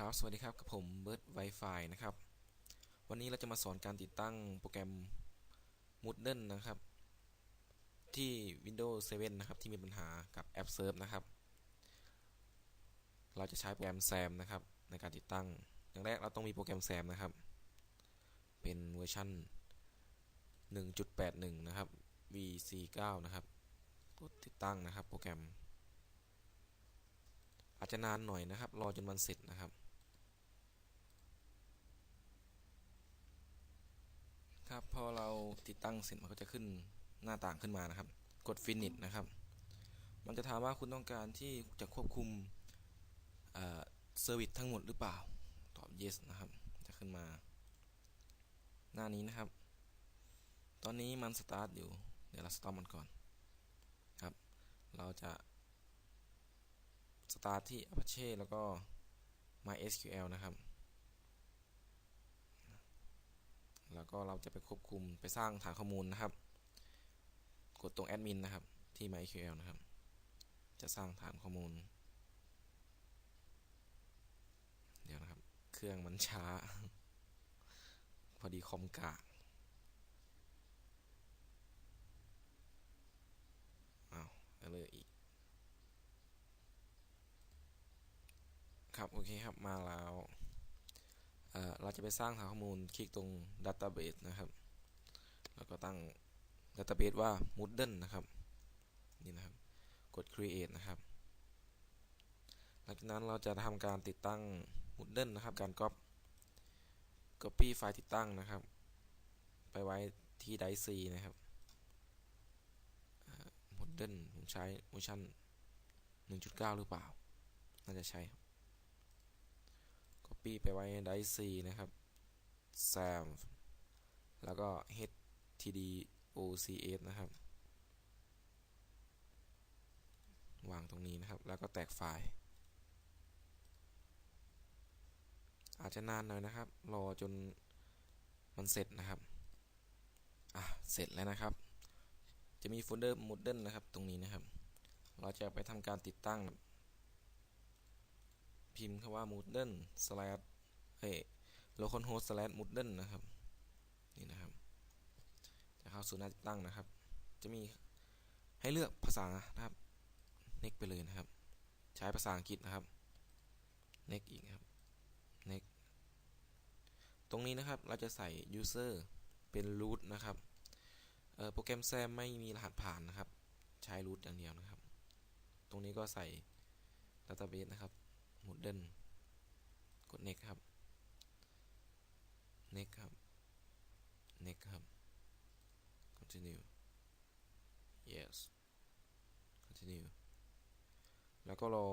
ครับ สวัสดีครับกับผมเบิร์ด Wi-Fi นะครับ วันนี้เราจะมาสอนการติดตั้งโปรแกรม Moodle นะครับ ที่ Windows 7 นะครับ ที่มีปัญหากับแอป Surf นะครับ เราจะใช้โปรแกรม SAM นะครับ ในการติดตั้ง อย่างแรกเราต้องมีโปรแกรม SAM นะครับ เป็นเวอร์ชัน1.81 นะครับ VC9 นะครับกดติดตั้งนะครับโปรแกรมอาจจะนานหน่อยนะครับ รอจนมันเสร็จนะครับ ครับพอเราติดตั้งเสร็จมันก็จะขึ้นหน้าต่างขึ้นมานะครับ กด finish นะครับ มันจะถามว่าคุณต้องการที่จะควบคุมเซอร์วิสทั้งหมดหรือเปล่า ตอบ yes นะครับ จะขึ้นมา หน้านี้นะครับ ตอนนี้มันสตาร์ทอยู่ เดี๋ยวเราสต็อปมันก่อนครับ เราจะสตาร์ทที่ Apache แล้วก็ MySQL นะครับ แล้วก็เราจะไปควบคุมไปสร้างฐานข้อมูลนะครับ กดตรงแอดมินนะครับ ที่ MySQL นะครับ จะสร้างฐานข้อมูล เดี๋ยวนะครับ เครื่องมันช้า พอดีคอมกากอ้าวเลยอีก ครับ โอเคครับมาแล้ว เราจะไปสร้างฐานข้อมูลคลิกตรง Database นะครับ แล้วก็ตั้ง Database ว่า Moodle นะครับ นี่นะครับ กด Create นะครับ หลังจากนั้นเราจะทำการติดตั้ง Moodle นะครับ การ Copy Copy ไฟล์ติดตั้งนะครับ ไปไว้ที่ Drive C นะครับ Moodle ผมใช้เวอร์ชัน1.9 หรือเปล่า น่าจะใช่ครับ Copy ไปไว้ใน Drive C นะครับ SAM แล้วก็ htdocs นะครับ วางตรงนี้นะครับ แล้วก็แตกไฟล์ อาจจะนานหน่อยนะครับ รอจนมันเสร็จนะครับ อะ เสร็จแล้วนะครับ จะมีโฟลเดอร์ Moodle นะครับ ตรงนี้นะครับ เราจะไปทำการติดตั้ง พิมพ์คำว่า Moodle slash เฮ้ย localhost slash Moodle นะครับ นี่นะครับ จะเข้าสู่หน้าติดตั้งนะครับ จะมีให้เลือกภาษานะครับ next ไปเลยนะครับ ใช้ภาษาอังกฤษนะครับ next อีกครับ next ตรงนี้นะครับเราจะใส่ user เป็น root นะครับโปรแกรมแซมไม่มีรหัสผ่านนะครับ ใช้ root อย่างเดียวนะครับ ตรงนี้ก็ใส่ database นะครับ Moodle กด next ครับ next ครับ next ครับ continue yes continue แล้วก็รอ